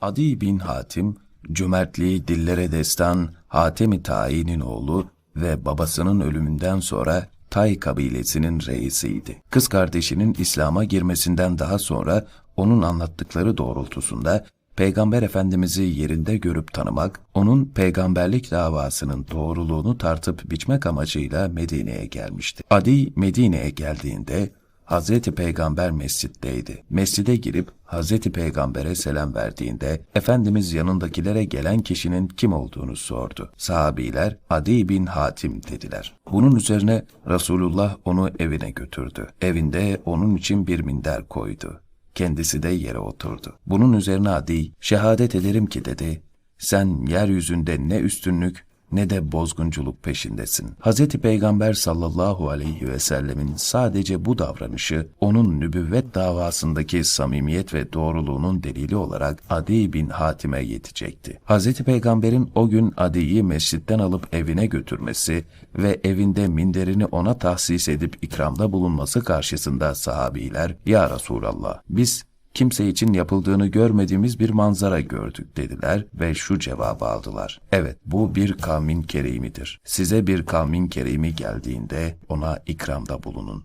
Adi bin Hatim, cömertliği dillere destan Hatem-i Tayin'in oğlu ve babasının ölümünden sonra Tay kabilesinin reisiydi. Kız kardeşinin İslam'a girmesinden daha sonra onun anlattıkları doğrultusunda Peygamber Efendimiz'i yerinde görüp tanımak, onun peygamberlik davasının doğruluğunu tartıp biçmek amacıyla Medine'ye gelmişti. Adi Medine'ye geldiğinde Hazreti Peygamber mescitteydi. Mescide girip Hazreti Peygamber'e selam verdiğinde Efendimiz yanındakilere gelen kişinin kim olduğunu sordu. Sahabiler Adi bin Hatim dediler. Bunun üzerine Resulullah onu evine götürdü. Evinde onun için bir minder koydu. Kendisi de yere oturdu. Bunun üzerine Adi, şehadet ederim ki dedi, sen yeryüzünde ne üstünlük ne de bozgunculuk peşindesin. Hz. Peygamber sallallahu aleyhi ve sellemin sadece bu davranışı onun nübüvvet davasındaki samimiyet ve doğruluğunun delili olarak Adi bin Hatim'e yetecekti. Hz. Peygamber'in o gün Adi'yi mescitten alıp evine götürmesi ve evinde minderini ona tahsis edip ikramda bulunması karşısında sahabiler, Ya Resulallah biz kimse için yapıldığını görmediğimiz bir manzara gördük dediler ve şu cevabı aldılar. Evet bu bir kavmin kerimidir. Size bir kavmin kerimi geldiğinde ona ikramda bulunun.